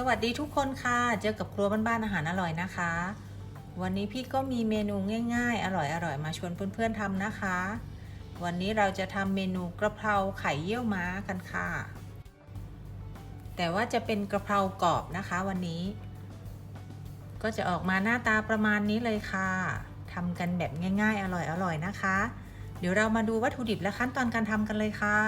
สวัสดีทุกคนค่ะ เจอกับครัวบ้านๆอาหารอร่อยนะคะ วันนี้พี่ก็มีเมนูง่าย ๆ อร่อยๆมาชวนเพื่อนๆทำนะคะ วันนี้เราจะทำเมนูกระเพราไข่เยี่ยวม้ากันค่ะ แต่ว่าจะเป็นกระเพรากรอบนะคะวันนี้ ก็จะออกมาหน้าตาประมาณนี้เลยค่ะทำกันแบบง่าย ๆ อร่อยๆนะคะ เดี๋ยวเรามาดูวัตถุดิบและขั้นตอนการทำกันเลยค่ะ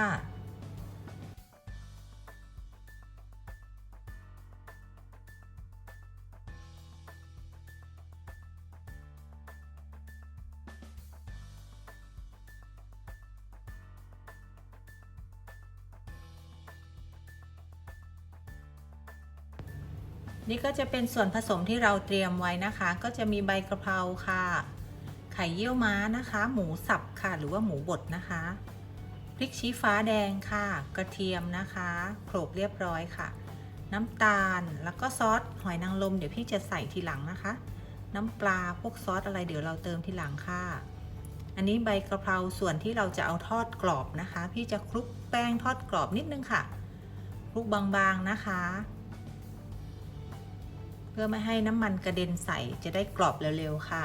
นี่ก็จะเป็นส่วนผสมที่เราเตรียมไว้นะคะ ก็จะมีใบกระเพราค่ะ ไข่เยี่ยวม้านะคะ หมูสับค่ะ หรือว่าหมูบดนะคะพริกชี้ฟ้าแดงค่ะ กระเทียมนะคะโขลกเรียบร้อยค่ะ น้ำตาลแล้วก็ซอสหอยนางรมเดี๋ยวพี่จะใส่ทีหลังนะคะ น้ำปลาพวกซอสอะไรเดี๋ยวเราเติมทีหลังค่ะ อันนี้ใบกระเพราส่วนที่เราจะเอาทอดกรอบนะคะ พี่จะคลุกแป้งทอดกรอบนิดนึงค่ะคลุกบางๆนะคะ พื่อไม่ให้น้ำมันกระเด็นใส่จะได้กรอบเร็วๆค่ะ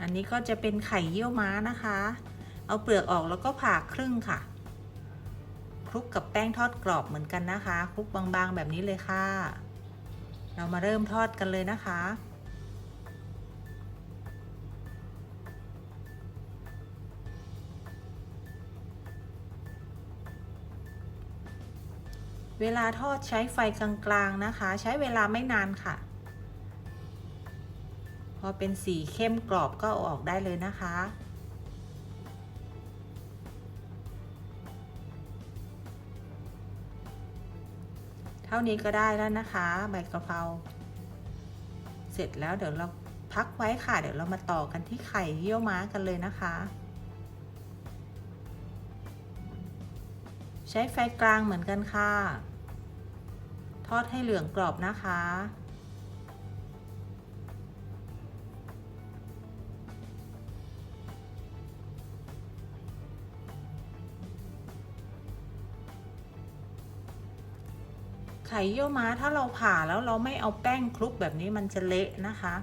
อันนี้ก็จะเป็นไข่เยี่ยวม้านะคะ เอาเปลือกออกแล้วก็ผ่าครึ่งค่ะคลุกกับแป้งทอดกรอบเหมือนกันนะคะคลุกบางๆแบบนี้เลยค่ะ เรามาเริ่มทอดกันเลยนะคะ เวลาทอดใช้ไฟกลางๆนะคะ ใช้เวลาไม่นานค่ะ พอเป็นสีเข้มกรอบก็อออกได้เลยนะคะ เท่านี้ก็ได้แล้วนะคะใบกะเพราเสร็จแล้วเดี๋ยวเราพักไว้ค่ะ เดี๋ยวเรามาต่อกันที่ไข่เยี่ยวม้ากันเลยนะคะ ใช้ไฟกลางเหมือนกันค่ะ ทอดให้เหลืองกรอบนะคะ ไข่เยี่ยวม้าถ้าเราผ่าแล้วเราไม่เอาแป้งคลุกแบบนี้มันจะเละนะคะ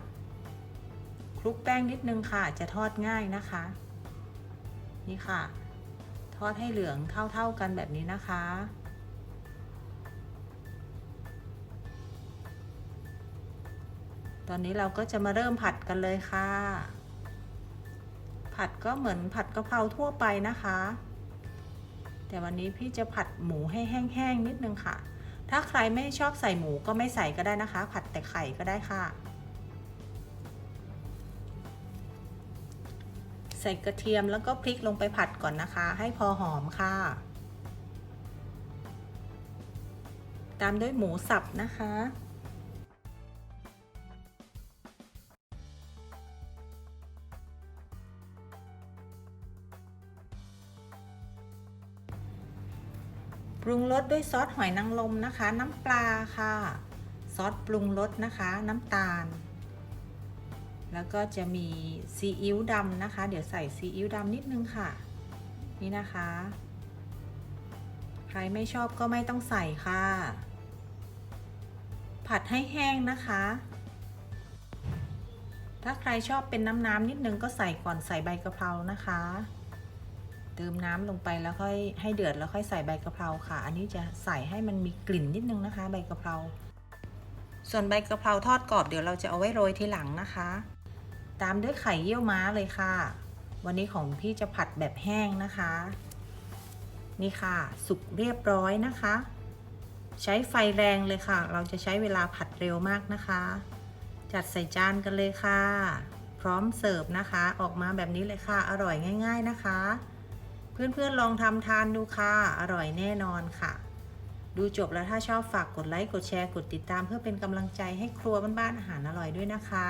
คลุกแป้งนิดนึงค่ะจะทอดง่ายนะคะ นี่ค่ะ ทอดให้เหลืองเท่าๆกันแบบนี้นะคะ ตอนนี้เราก็จะมาเริ่มผัดกันเลยค่ะ ผัดก็เหมือนผัดกะเพราทั่วไปนะคะ แต่วันนี้พี่จะผัดหมูให้แห้งๆนิดนึงค่ะ ถ้าใครไม่ชอบใส่หมูก็ไม่ใส่ก็ได้นะคะ ผัดแต่ไข่ก็ได้ค่ะ ใส่กระเทียมแล้วก็พริกลงไปผัดก่อนนะคะ ให้พอหอมค่ะ ตามด้วยหมูสับนะคะ ปรุงรสด้วยซอสหอยนางรมนะคะ น้ำปลาค่ะ ซอสปรุงรสนะคะ น้ำตาล แล้วก็จะมีซีอิ๊วดำนะคะ เดี๋ยวใส่ซีอิ๊วดำนิดนึงค่ะ นี่นะคะ ใครไม่ชอบก็ไม่ต้องใส่ค่ะ ผัดให้แห้งนะคะ ถ้าใครชอบเป็นน้ำๆนิดนึงก็ใส่ก่อนใส่ใบกะเพรานะคะ เติมน้ำลงไปแล้วค่อยให้เดือดแล้วค่อยใส่ใบกะเพราค่ะ อันนี้จะใส่ให้มันมีกลิ่นนิดนึงนะคะ ใบกะเพราส่วนใบกะเพราทอดกรอบเดี๋ยวเราจะเอาไว้โรยทีหลังนะคะ ตามด้วยไข่เยี่ยวม้าเลยค่ะ วันนี้ของพี่จะผัดแบบแห้งนะคะ นี่ค่ะ สุกเรียบร้อยนะคะ ใช้ไฟแรงเลยค่ะ เราจะใช้เวลาผัดเร็วมากนะคะ จัดใส่จานกันเลยค่ะ พร้อมเสิร์ฟนะคะ ออกมาแบบนี้เลยค่ะ อร่อยง่าย ๆนะคะ เพื่อนๆลองทำทานดูค่ะ อร่อยแน่นอนค่ะดูจบแล้วถ้าชอบฝากกดไลค์ กดแชร์ กดติดตามเพื่อเป็นกำลังใจให้ครัวบ้านๆอาหารอร่อยด้วยนะคะ